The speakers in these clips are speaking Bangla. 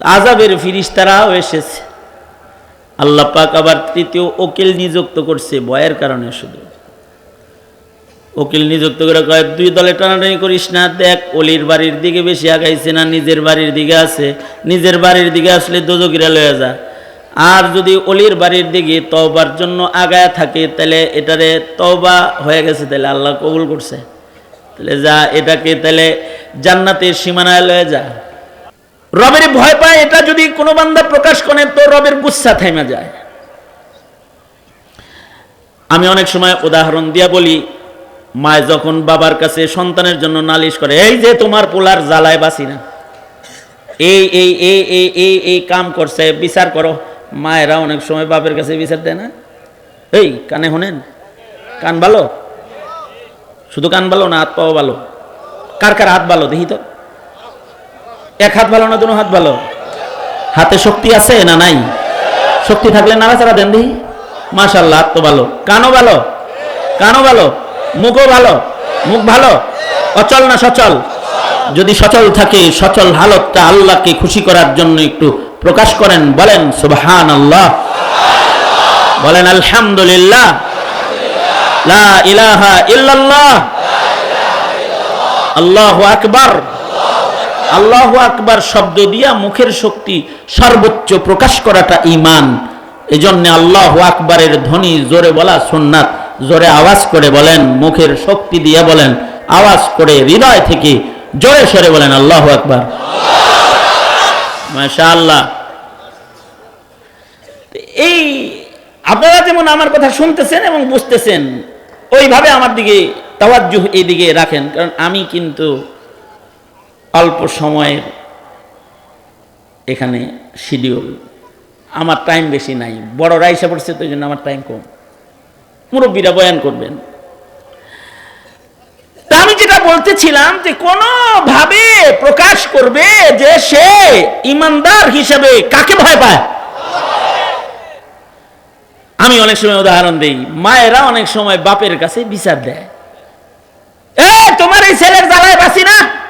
আজাবের ফিরিস্তারাও এসেছে। আল্লাহ পাক আবার তৃতীয় ওকিল নিযুক্ত করছে ভয়ের কারণে শুধু। উকিল নিযুক্ত করে কয়, দুই দলে টানাটানি করিস না, দেখ অলির বাড়ির দিকে বেশি আগাইছে না, নিজের বাড়ির দিকে আছে। নিজের বাড়ির দিকে আসলে দোজকিরা লয়ে যা। আর যদি অলির বাড়ির দিকে তওবার জন্য আগায় থাকে, তাহলে এটারে তওবা হয়ে গেছে, তাহলে আল্লাহ কবুল করছে। তাহলে যা এটাকে তাহলে জান্নাতের সীমানায় লয়ে যা। রবের ভয় পায়, এটা যদি কোনো বান্দা প্রকাশ করে, তো রবের গুচ্ছা থেমে যায়। আমি অনেক সময় উদাহরণ দিয়া বলি, মায় যখন বাবার কাছে সন্তানের জন্য নালিশ করে, এই যে তোমার পোলার জ্বালায় বাসি না। এই এই এই এই এই এই কাম করছে, বিচার করো। মায়েরা অনেক সময় বাপের কাছে বিচার দেয় না। এই, কানে শোনেন? কান ভালো? শুধু কান ভালো না হাত পাও ভালো। কার কার হাত ভালো? দেখি তো। এক হাত ভালো না দুনো হাত ভালো? হাতে শক্তি আছে না নাই? শক্তি থাকলে নাড়াচাড়া দেন দেখি মাশাল্লাহ হাত তো ভালো। কানও ভালো? কানও ভালো? মুখও ভালো? মুখ ভালো? অচল না সচল? যদি সচল থাকে, সচল হালতটা আল্লাহকে খুশি করার জন্য একটু প্রকাশ করেন, বলেন সুবহান আল্লাহ বলেন, আলহামদুলিল্লাহ। লা ইলাহা ইল্লাল্লাহ। আল্লাহু আকবার। আল্লাহু আকবার শব্দ দিয়া মুখের শক্তি সর্বোচ্চ প্রকাশ করাটা ইমান এজন্য আল্লাহ আকবারের ধ্বনি জোরে বলা সুন্নাত, জোরে আওয়াজ করে বলেন, মুখের শক্তি দিয়ে বলেন, আওয়াজ করে হৃদয় থেকে জোরে সরে বলেন আল্লাহু আকবার। মাশাআল্লাহ। এই আপনারা যেমন আমার কথা শুনতেছেন এবং বুঝতেছেন, ওইভাবে আমার দিকে তাওয়াজ্জুহ এই দিকে রাখেন, কারণ আমি কিন্তু অল্প সময়ের এখানে শিডিউল আমার টাইম বেশি নাই। বড়রা এসে পড়ছে তো জন্য আমার টাইম কম। মুরব্বীরা বয়ান করবেন। তা আমি যেটা বলতেছিলাম যে কোনোভাবে প্রকাশ করবে যে সে ইমানদার হিসেবে কাকে ভয় পায়? আমি অনেক সময় উদাহরণ দিই। মায়েরা অনেক সময় বাপের কাছে বিচার দেয়। এ তোমার এই ছেলের জ্বালায় বাসি না?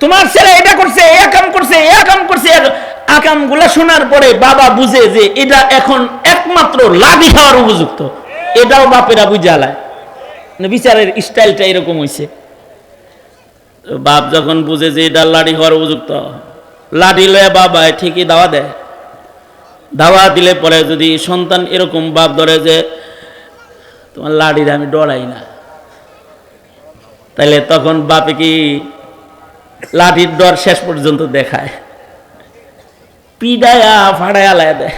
তোমার ছেলে এটা করছে, এ কাম করছে, এ কাম করছে। আকামগুলা শোনার পরে বাবা বুঝে যে এটা এখন একমাত্র লাঠি খাওয়ার উপযুক্ত। এটাও বাপেরা বুঝালায় মানে বিচারের স্টাইলটা এরকম হইছে। বাপ যখন বুঝে যে এটা লাঠি খাওয়ার উপযুক্ত, লাঠি লয়ে বাবা ঠিকই দাওয়া দেয়। দাওয়া দিলে পরে যদি সন্তান এরকম বাপ ধরে যে, তোমার লাঠির আমি ডরাই না। তাহলে তখন বাপে কি লাঠির ডর শেষ পর্যন্ত দেখায়। পিডায়া ফাড়ায়া লায় দেয়।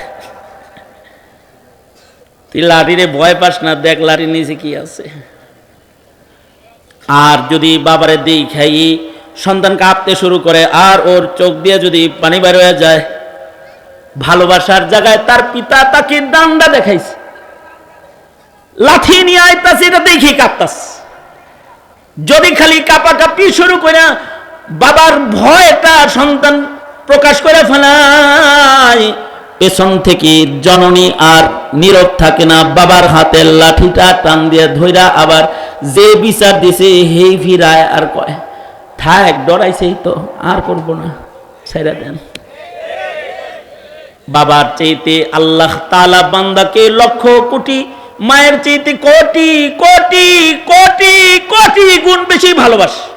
তুই লাঠিরে ভয় পাস না, দেখ লাঠির নিচে কি আছে। আর যদি বাবারে দিই খাই সন্তান কাঁপতে শুরু করে, আর ওর চোখ দিয়ে যদি পানি বের হয়ে যায়, ভালোবাসার জায়গায় তার পিতা তাকে ডান্ডা দেখাইছে। লাঠি নিয়ে আইতাছে, এটা দেখে কাঁপতাস যদি খালি কাপাকাপি শুরু করে বাবার ভয়টা সন্তান প্রকাশ করে ফেলায়। পেছন থেকে জননী আর নীরব থাকে না। বাবার হাতের লাঠিটা টান দিয়ে ধইরা আবার যে বিচার দিছে, হেই ফিরায় আর কয়, থাক, ডরাইছেই তো, আর করব না, ছেড়ে দেন। বাবার চাইতে আল্লাহ তালা বান্দাকে লক্ষ কোটি, মায়ের চাইতে কোটি কোটি কোটি কোটি গুণ বেশি ভালোবাসে।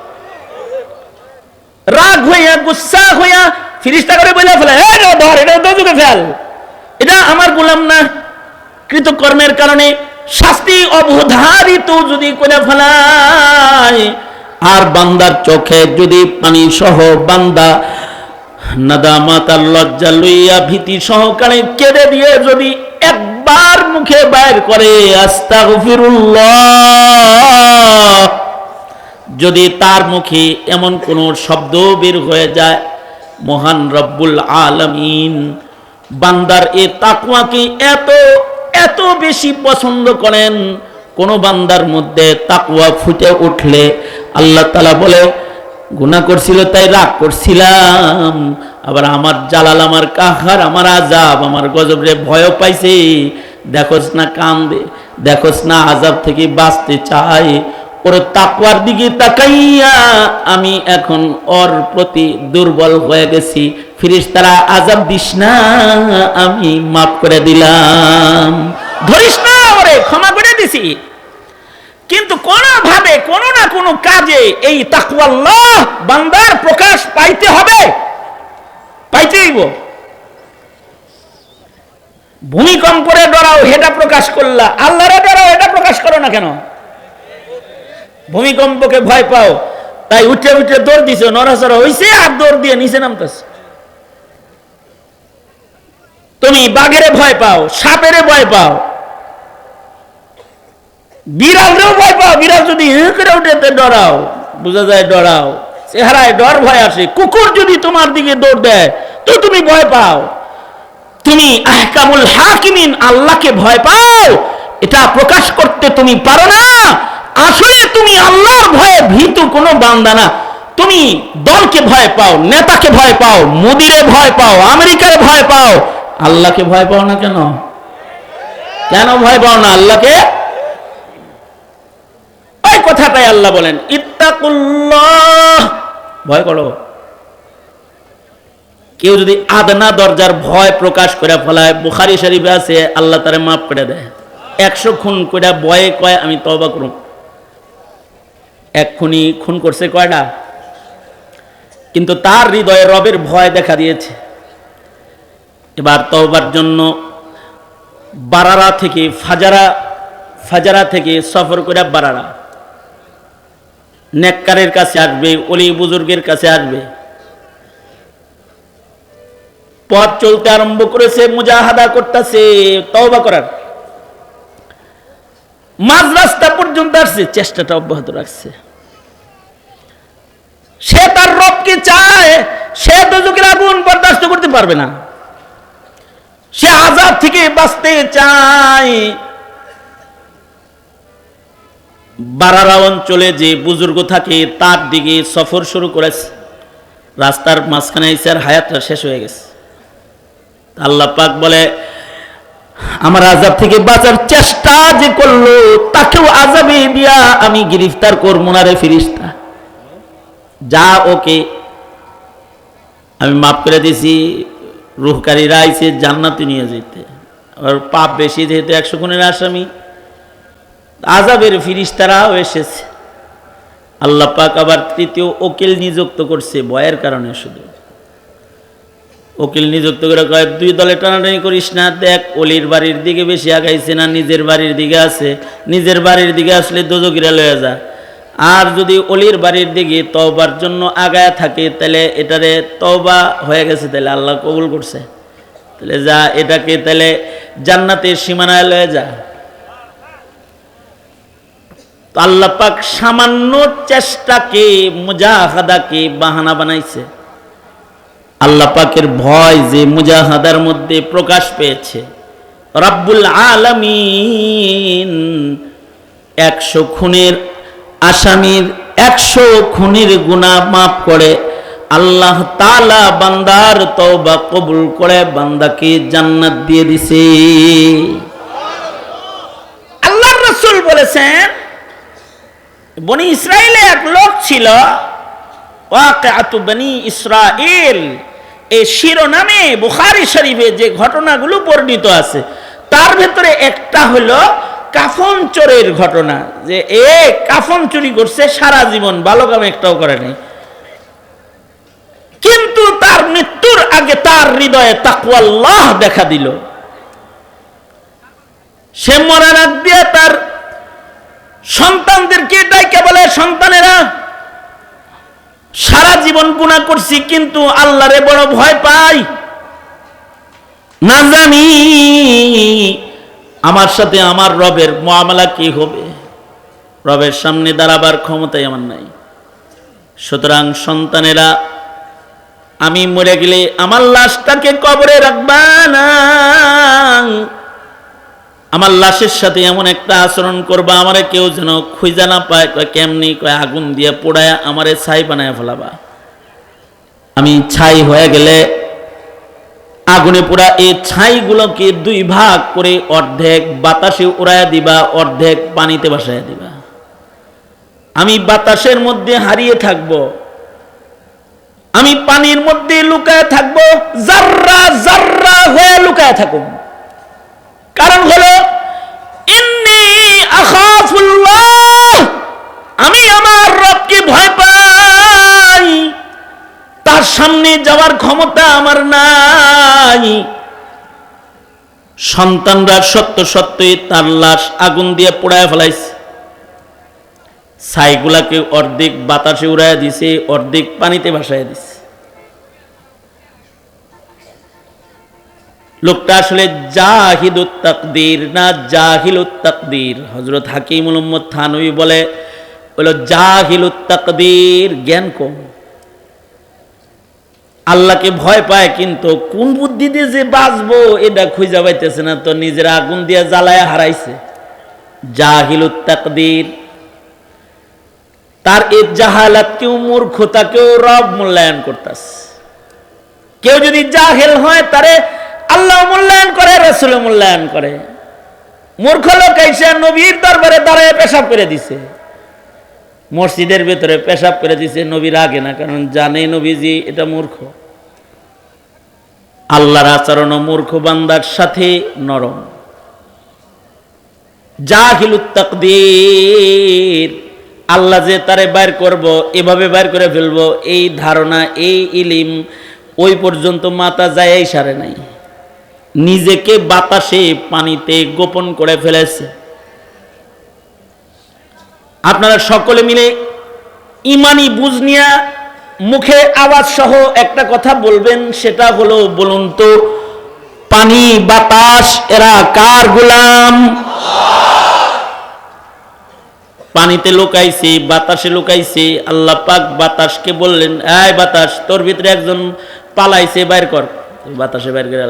রাগ হইয়া, গুসা হইয়া ফিরিস্তা করে বলে ফেলে "এই রে ধর এটা দোজকে ফেল। এটা আমার গোলাম না। কৃতকর্মের কারণে শাস্তি অবধারিত যদি করে ফেলায়। আর বান্দার চোখে যদি পানি সহ বান্দা নাদামাতার লজ্জা লইয়া ভীতি সহকারে কেঁদে দিয়ে যদি একবার মুখে বাইর করে, আস্তাগফিরুল্লাহ যদি তার মুখে এমন কোন শব্দ বের হয়ে যায়, মহান রব্বুল আলমিন, বান্দার এ তাকুয়াকে এত এত বেশি পছন্দ করেন, কোন বান্দার মধ্যে তাকুয়া ফুটে উঠলে আল্লাহ তালা বলে গুণা করছিল তাই রাগ করছিলাম, আবার আমার জালাল, আমার কাহার, আমার আজাব আমার গজবরে ভয় পাইছে। দেখোস না কান্দে, দেখোস না আজাব থেকে বাঁচতে চায় ওর তাকওয়ার দিকে তাকাইয়া আমি এখন ওর প্রতি দুর্বল হয়ে গেছি। ফিরিস্তারা আজাব দিস না, আমি মাফ করে দিলাম। ধরিস না ওরে, ক্ষমা করে দিছি। কিন্তু কোন ভাবে কোন না কোন কাজে এই তাকওয়াল্লাহ বান্দার প্রকাশ পাইতে হবে। পাইতে হইব। ভূমিকম্পরে ডরাও, হেটা প্রকাশ করলা। আল্লাহরে ডরাও এটা প্রকাশ করো না কেন? ভূমিকম্পকে ভয় পাও। তাই উঠে উঠে দৌড় দিছে, নড়াচড়া হইছে আর দৌড় দিয়ে নিচে নামতেছ। তুমি বাঘেরে ভয় পাও, সাপেরে ভয় পাও। বিড়ালরেও ভয় পাও, বিড়াল যদি হেঁ উঠে ডরাও, বোঝা যায় ডরাও। চেহারায় ডর ভয় আসে, কুকুর যদি তোমার দিকে দৌড় দেয়, তো তুমি ভয় পাও। তুমি আহকামুল হাকিমিন, আল্লাহকে ভয় পাও, এটা প্রকাশ করতে তুমি পারো না। আসলে তুমি আল্লাহর ভয়ে ভীতু কোনো বান্দা না। তুমি দলকে ভয় পাও, নেতাকে ভয় পাও, মোদিরে ভয় পাও, আমেরিকার ভয় পাও। আল্লাহকে ভয় পাও না কেন? কেন ভয় পাও না আল্লাহকে? ওই কথাটাই আল্লাহ বলেন, ইত্তাকুল্লাহ। ভয় করো। কেউ যদি আদনা দরজার ভয় প্রকাশ করে ফেলায়, বুখারি শরীফে আছে, আল্লাহ তারে মাফ করে দেয়। একশো খুন করে বয়ে কয় আমি তবা করুন এক খুনি খুন করছে কয়টা? কিন্তু তার হৃদয়ে রবের ভয় দেখা দিয়েছে। এবার তওবার জন্য বারারা থেকে, ফাজারা ফাজারা থেকে সফর করে বারারা। নেককারের কাছে আসবে অলি বুজুর্গের কাছে আসবে। পথ চলতে আরম্ভ করেছে, মুজাহাদা করতেছে, তওবা করার। মাঝ রাস্তা পর্যন্ত আসছে, চেষ্টাটা অব্যাহত রাখছে। সে তার রবকে চায়, সে দুজকের আগুন বরদাস্ত করতে পারবে না। সে আজাদ থেকে বাঁচতে চায়। বারারা অঞ্চলে যে বুজুর্গ থাকে, তার দিকে সফর শুরু করেছে। রাস্তার মাঝখানে হায়াতটা শেষ হয়ে গেছে। আল্লাহ পাক বলে আমার আজাব থেকে বাঁচার চেষ্টা যে করল, তাকেও আজাবে দিয়া আমি গ্রেফতার করব না রে ফিরিস্তা যা ওকে আমি মাফ করে দিয়েছি রুহকারীরা আইসে জান্নাতে নিয়ে যেতে। আর পাপ বেশি যেহেতু একশো গুণের আসামি, আজাবের ফিরিস্তারাও এসেছে। আল্লাহ পাক আবার তৃতীয় ওকিল নিযুক্ত করছে, ভয়ের কারণে শুধু। উকিল নিযুক্ত করে কয় দুই দলে টানাটানি করিস না, দেখ, অলির বাড়ির দিকে বেশি আগাইছে না, নিজের বাড়ির দিকে আছে। নিজের বাড়ির দিকে আসলে দোজকিরা লয়ে যা। আর যদি অলির বাড়ির দিকে তওবার জন্য আগায় থাকে, তাহলে এটারে তওবা হয়ে গেছে, তাহলে আল্লাহ কবুল করছে। তাহলে যা, এটাকে তাহলে জান্নাতের সীমানায় লয়ে যা। তো আল্লাহ পাক সামান্য চেষ্টাকে, মুজাহাদাকে বাহানা বানাইছে। আল্লাহ পাকের ভয় যে মুজাহাদার মধ্যে প্রকাশ পেয়েছে। রাব্বুল আলামিন একশো খুনের আসামির একশো খুনের গুণা মাফ করে আল্লাহ তালা বান্দার তওবা কবুল করে বান্দাকে জান্নাত দিয়ে দিছে। আল্লাহ রসুল বলেছেন, বনি ইসরায়েলে এক লোক ছিল ওয়াকাতু বনি ইসরাইল। এই শিরোনামে বুখারি শরীফে যে ঘটনাগুলো বর্ণিত আছে, তার ভেতরে একটা হলো কাফন চোরের ঘটনা, যে এ কাফন চুরি করছে সারা জীবন, ভালো একটাও করে নাই। কিন্তু তার মৃত্যুর আগে তার হৃদয়ে তাকুয়াল্লাহ দেখা দিল। সে মরার আগ দিয়ে তার সন্তানদেরকে ডাইকে বলে, সন্তানেরা সারা জীবন গুণা করছি, কিন্তু আল্লাহরে বড় ভয় পাই। না জানি আমার সাথে আমার রবের মামলা কি হবে। রবের সামনে দাঁড়াবার ক্ষমতাই আমার নাই। সুতরাং সন্তানেরা, আমি মরে গেলে আমার লাশটাকে কবরে রাখবা না। আমার লাশের সাথে এমন একটা আচরণ করবা, আমারে কেউ যেন খুঁজা না পায়, কয় কেমনি, কয় আগুন দিয়ে পোড়ায় আমারে ছাই বানায় ফেলাবা। আমি ছাই হয়ে গেলে আগুনে পোড়া এই ছাইগুলোকে দুই ভাগ করে অর্ধেক বাতাসে উড়াইয়া দিবা, অর্ধেক পানিতে বাসায় দিবা। আমি বাতাসের মধ্যে হারিয়ে থাকব, আমি পানির মধ্যে লুকায় থাকব জাররা জাররা হয়ে লুকায় থাকুন কারণ হলো আমি আমার রবকে ভয় পাই। তার সামনে যাওয়ার ক্ষমতা আমার নাই। সন্তানরা সত্য সত্যই তার লাশ আগুন দিয়ে পোড়ায় ফেলাইছে। ছাইগুলাকে অর্ধেক বাতাসে উড়াইয়া দিছে, অর্ধেক পানিতে ভাসাইয়া দিছে। লোকটা আসলে জাহিদুত তাকদির না জাহিলুত তাকদির হজরত হাকিম মোহাম্মদ থানবী বলে হলো জাহিলুত তাকদির জ্ঞান কম। আল্লাহকে ভয় পায়, কিন্তু কোন বুদ্ধি দিয়ে যে বাঁচবো এটা খুঁজে পাইতেছে না, তো নিজের আগুন দিয়ে জ্বালায় হারাইছে। জাহিলুত তাকদির তার এই জাহালাত কেউ মূর্খতাকেও রব মূল্যায়ন করতেছে। কেউ যদি জাহেল হয়, তারে আল্লাহ মূল্যায়ন করে, রসুল মূল্যায়ন করে। মূর্খ লোক এসে নবীর দরবারে দাঁড়ায় পেশাব করে দিছে। মসজিদের ভেতরে পেশাব করে দিছে, নবীর আগে না, কারণ জানে নবীজি এটা মূর্খ। আল্লাহর আচরণ মূর্খ বান্দার সাথে নরম। জাহিলুত তাকদীর, আল্লাহ যে তারে বাইর করব, এভাবে বাইর করে ফেলব, এই ধারণা, এই ইলিম, ওই পর্যন্ত মাতা যায় সারে নাই। নিজেকে বাতাসে পানিতে গোপন করে ফেলেছে। আপনারা সকলে মিলে ইমানি বুঝ নিয়া মুখে আওয়াজ সহ একটা কথা বলবেন, সেটা হলো বলুন তো, পানি, বাতাস, এরা কার গোলাম? পানিতে লুকাইছে, বাতাসে লুকাইছে, আল্লাহ পাক বাতাসকে বললেন আয় বাতাস, তোর ভিতরে একজন পালাইছে, বাইর কর। বাতাসে বাইর করে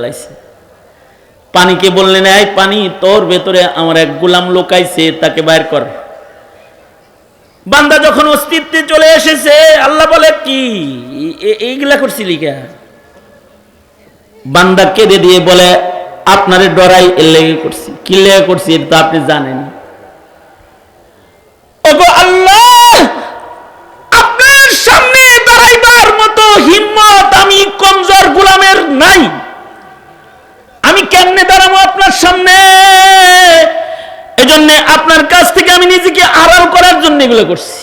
পানিকে বললেন, এই পানি তোর ভেতরে আমার এক গোলাম লোকাইছে তাকে বাইর কর। বান্দা যখন অস্তিত্বে চলে এসেছে, আল্লাহ বলে, কি? এইগুলা করছিলি কে? বান্দা কেঁদে দিয়ে বলে, আপনারে ডরাই, এর লেগে করছি। কি লেগে করছি, এটা আপনি জানেন। ওগো আল্লাহ, আপনার সামনে দাঁড়াইবার মতো হিম্মত আমি কমজোর গোলামের নাই। আমি কেমনে দাঁড়াবো আপনার সামনে? এজন্য আপনার কাছ থেকে আমি নিজেকে আড়াল করার জন্য এগুলো করছি।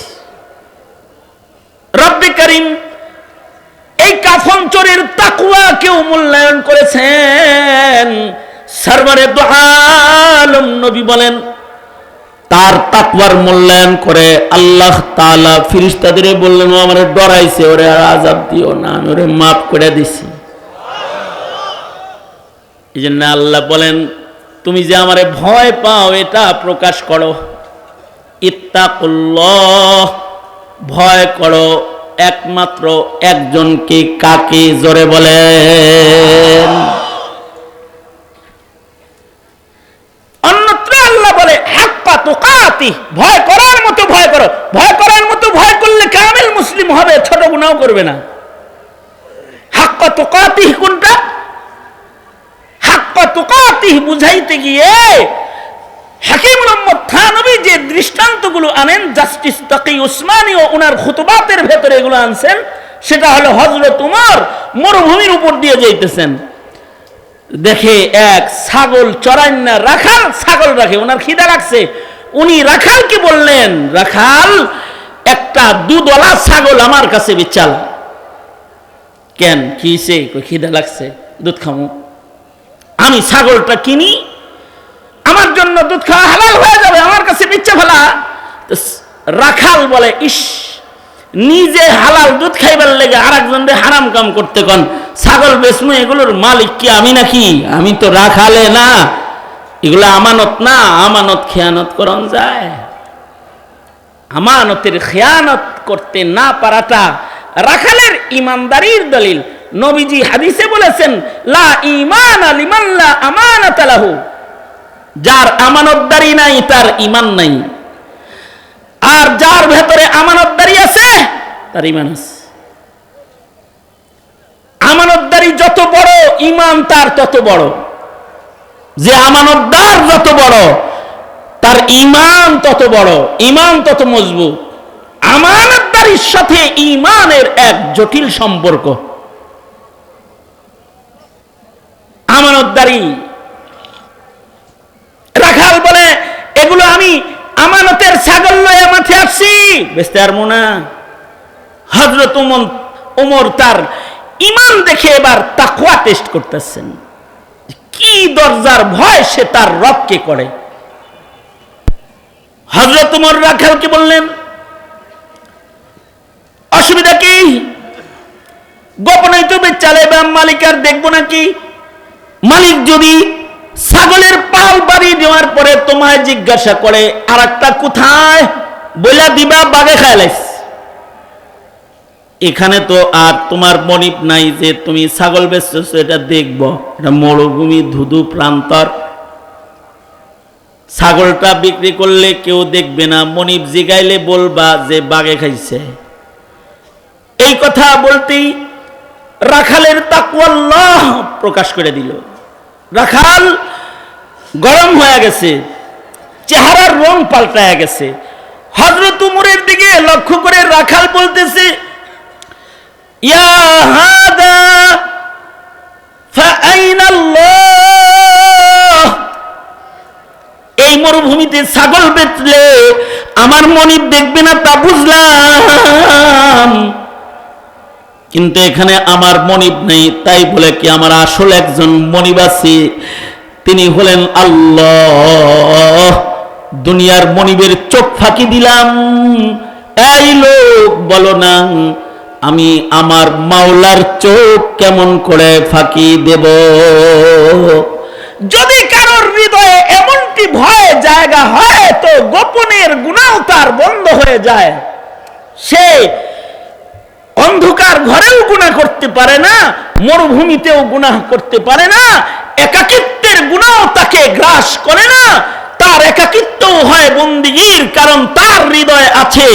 রব্বে করিম, এই কাফন চোরের তাকুয়া কেউ মূল্যায়ন করেছেন? সারবারে দোহালম নবী বলেন, তার তাকওয়ার মূল্যায়ন করে আল্লাহ তাআলা ফিরিস্তাদের বললেন আমারে ডরাইছে, ওরে আজাব দিও না, আমি ওরে মাফ করে দিছি। এই জন্য আল্লাহ বলেন, তুমি যে আমারে ভয় পাও, এটা প্রকাশ করো। ইত্তাকুল্লাহ, ভয় করো। একমাত্র একজনকে কাকে জোরে বলেন? অন্যত্র আল্লাহ বলে, হাক্কা তুকাতি, ভয় করার মতো ভয় করো। ভয় করার মতো ভয় করলে কামেল মুসলিম হবে, ছোট গুণাও করবে না হাক্কা তুকাতি কোনটা হাক্কা তুকাতি বুঝাইতে গিয়ে হাকিম মোহাম্মদ থানবী যে দৃষ্টান্তগুলো আনেন, জাস্টিস তাকি উসমানী ও ওনার ভেতরে এগুলো আনছেন, সেটা হলো হজরত মরুভূমির উপর দিয়ে যাইতেছেন। দেখে এক ছাগল না, রাখাল ছাগল রাখে ওনার খিদা উনি বললেন, রাখাল, একটা দুধওয়ালা ছাগল আমার কাছে বিচাল কেন? কই খিদা লাগছে? দুধ খামু। আমি ছাগলটা কিনি, আমার জন্য দুধ খাওয়া হালাল হয়ে যাবে, আমার কাছে বিচ্ছে ফেলা। রাখাল বলে, ইস, নিজে হালাল দুধ খাইবার লেগে আর একজন হারাম কাম করতে কন। ছাগল বেসমু এগুলোর মালিক কি আমি নাকি? আমি তো রাখালে না। এগুলো আমানত না, আমানত খেয়ানত করন যায়। আমানতের খেয়ানত করতে না পারাটা রাখালের ইমানদারির দলিল। নবীজি হাদিসে বলেছেন, লা ইমান আলিমাল্লা আমানাত লাহু। যার আমানতদারি নাই, তার ইমান নাই। আর যার ভেতরে আমানতদারি আছে, তার ইমান আছে। আমানতদারি যত বড় ইমান তার তত বড়। যে আমানতদার যত বড়, তার ইমান তত বড় ইমান তত মজবুত। আমানতদারির সাথে ইমানের এক জটিল সম্পর্ক। আমানতদারি। রাখাল বলে, এগুলো আমি আমানতের ছাগল লয়ে মাঠে আসছি। বেচতে পারব না। হজরত উমর তার ইমান দেখে এবার তাকুয়া টেস্ট করতেছেন। কি দরজার ভয় সে তার রবকে করে। হজরত উমর রাখালকে বললেন, অসুবিধা কি? গোপনে তো চালে বা মালিক আর দেখব নাকি? মালিক যদি ছাগলের পাল বাড়ি দেওয়ার পরে তোমায় জিজ্ঞাসা করে আর একটা কোথায়? বইলা দিবা, বাগে খাইলাইস এখানে তো আর তোমার মনিপ নাই যে তুমি ছাগল বেচতেছো, এটা দেখব। এটা মরুভূমি, ধুধু প্রান্তর। ছাগলটা বিক্রি করলে কেউ দেখবে না। মনিপ জিগাইলে বলবা যে বাগে খাইছে। এই কথা বলতেই রাখালের তাকুয়াল্লাহ প্রকাশ করে দিল। রাখাল গরম হয়ে গেছে, চেহারার রং পাল্টায় গেছে। হজরত উমরের দিকে লক্ষ্য করে রাখাল বলতেছে, ইয়া এই মরুভূমিতে ছাগল বেচলে আমার মনিব দেখবে না তা বুঝলাম। কিন্তু এখানে আমার মনিব নেই, তাই বলে কি আমার আসল একজন মনিব আছে তিনি হলেন আল্লাহ। দুনিয়ার মনিবের চোখ ফাঁকি দিলাম। এই লোক বলো না, আমি আমার মাওলার চোখ কেমন করে ফাঁকি দেব? যদি কারোর হৃদয়ে এমনটি ভয় জায়গা হয়, তো গোপনের গুণাও তার বন্ধ হয়ে যায়। সে অন্ধকার ঘরেও গুণা করতে পারে না, মরুভূমিতেও গুনাহ করতে পারে না, একাকিত্বের গুণাও তাকে গ্রাস করে না, তার একাকিত্বও হয় বন্দিগির, কারণ তার হৃদয় আছে,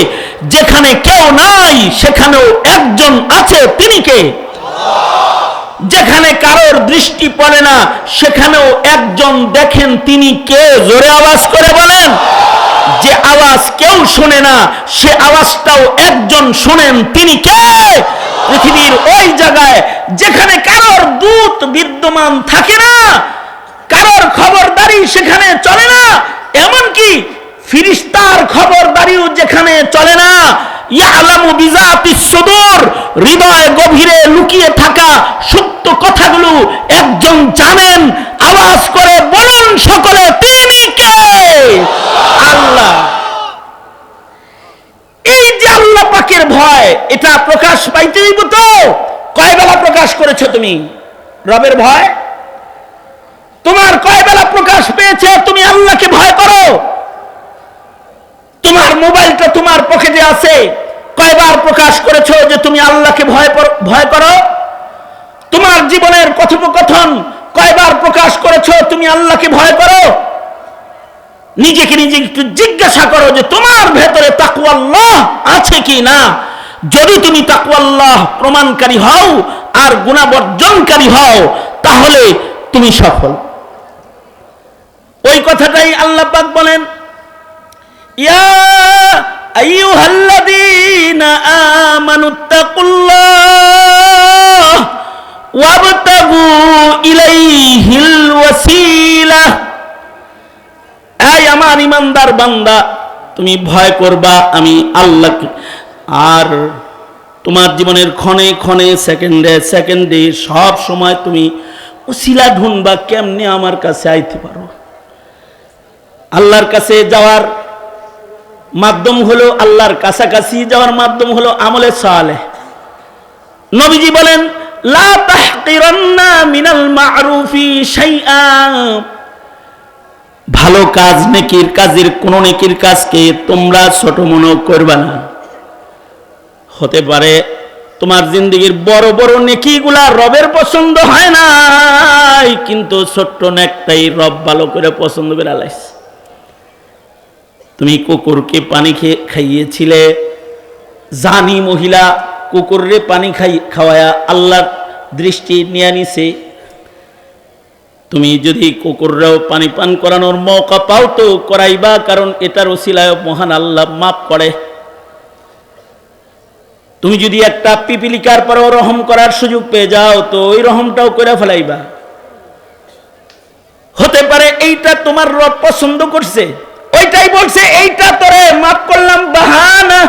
যেখানে কেউ নাই, সেখানেও একজন আছে, তিনি কে? যেখানে কারোর দৃষ্টি পড়ে না, সেখানেও একজন দেখেন তিনি কে, জোরে আওয়াজ করে বলেন। যে আওয়াজ কেউ শোনে না, সে আওয়াজটাও একজন শোনেন তিনি কে? পৃথিবীর ওই জায়গায় যেখানে কারোর দূত বিদ্যমান থাকে না, কারোর খবরদারি সেখানে চলে না, এমনকি ফিরিস্তার খবরদারিও যেখানে চলে না। হৃদয় গভীরে লুকিয়ে থাকা সত্য কথাগুলো একজন জানেন, আওয়াজ করে বলুন সকলে তিনি কে আল্লাহ এই যে আল্লাহ পাকের ভয়, এটা প্রকাশ পাইতে হইব তো। কয় বেলা প্রকাশ করেছ তুমি? রবের ভয়? তোমার কয় বেলা প্রকাশ পেয়েছে? তুমি আল্লাহকে ভয় করো। তোমার মোবাইলটা তোমার পকেটে আছে, কয়বার প্রকাশ করেছ যে তুমি আল্লাহকে ভয় ভয় করো? তোমার জীবনের কথোপকথন কয়বার প্রকাশ করেছ তুমি আল্লাহকে ভয় করো? নিজেকে নিজে একটু জিজ্ঞাসা করো যে তোমার ভেতরে তাকুয়াল্লাহ আছে কি না? যদি তুমি তাকুয়াল্লাহ প্রমাণকারী হও আর গুণাবর্জনকারী হও, তাহলে তুমি সফল। ওই কথাটাই আল্লাহ পাক বলেন, ইয়া আইয়ুহাল্লাযীনা আমানুত্তাকুল্লাহ ওয়াবতাগু ইলাইহিল ওয়াসিলা। এই আমার ইমানদার বান্দা, তুমি ভয় করবা, আমি আল্লাহকে আর তোমার জীবনের ক্ষণে ক্ষণে, সেকেন্ডে সেকেন্ডে, সব সময় তুমি উসিলা ঢুনবা, কেমনে আমার কাছে আইতে পারো? আল্লাহর কাছে যাওয়ার মাধ্যম হলো আল্লাহর কাছাকাছি যাওয়ার মাধ্যম হলো আমলে সালে। নবীজি বলেন, লা মিনাল মারুফি শাইআ। ভালো কাজ নেকির কাজের কোন নেকির কাজকে তোমরা ছোট মনে করবে না। হতে পারে তোমার জিন্দগির বড় বড় নেকিগুলা রবের পছন্দ হয় না কিন্তু ছোট্ট নেকটাই রব ভালো করে পছন্দ করে লাইছে তুমি কুকুরকে পানি খেয়ে খাইয়েছিলে, জানি মহিলা কুকুররে পানি খাই খাওয়ায়া আল্লাহর দৃষ্টি নিয়ে নিছে তুমি যদি কুকুররাও পানি পান করানোর মৌকা পাও তো করাইবা, কারণ এটার ওসিলায় মহান আল্লাহ মাপ করে। তুমি যদি একটা পিপিলিকার পরেও রহম করার সুযোগ পেয়ে যাও, তো ওই রহমটাও করে ফেলাইবা। হতে পারে এইটা তোমার রব পছন্দ করছে, ওইটাই বলছে, এইটা তোরে মাফ করলাম, বাহানা।